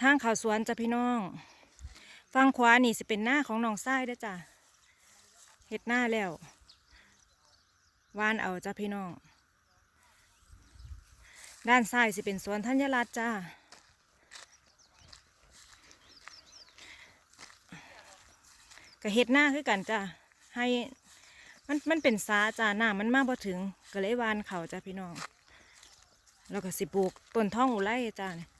ทางเขาสวนจ้ะพี่น้องฝั่งขวานี่สิเป็นหน้าของน้องทรายด้จ้ะเฮ็ดหน้าแล้ววานเอาจ้ะพี่น้อง ด้านซ้ายสิเป็นสวนธัญรัตน์จ้าก็เฮ็ดหน้าคือกันจ้าให้มันมันเป็นสาจ้าหน้ามันมาบ่ถึงก็เลยวานเขาจ้าพี่น้อง แล้วก็สิปลูกต้นท่องอุไรจ้าเนี่ย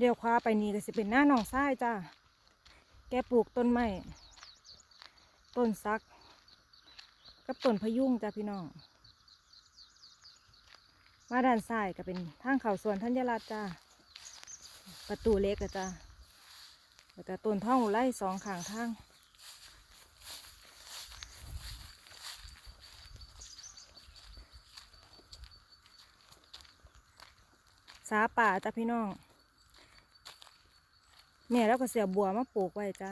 เดี๋ยวคว้าไปนี่ก็สิเป็นหน้าหนองทรายจ้า แกปลูกต้นไม้ ต้นซัก กับต้นพยุงจ้าพี่น้อง มาด้านซ้ายก็เป็นทางเขาสวนธัญรัตจ้า ประตูเล็กจ้าแล้วก็ต้นท่องอุไรสองข้างทางสาป่าจ้าพี่น้อง แม่แล้วก็เสียบัวมาปลูกไว้จ้า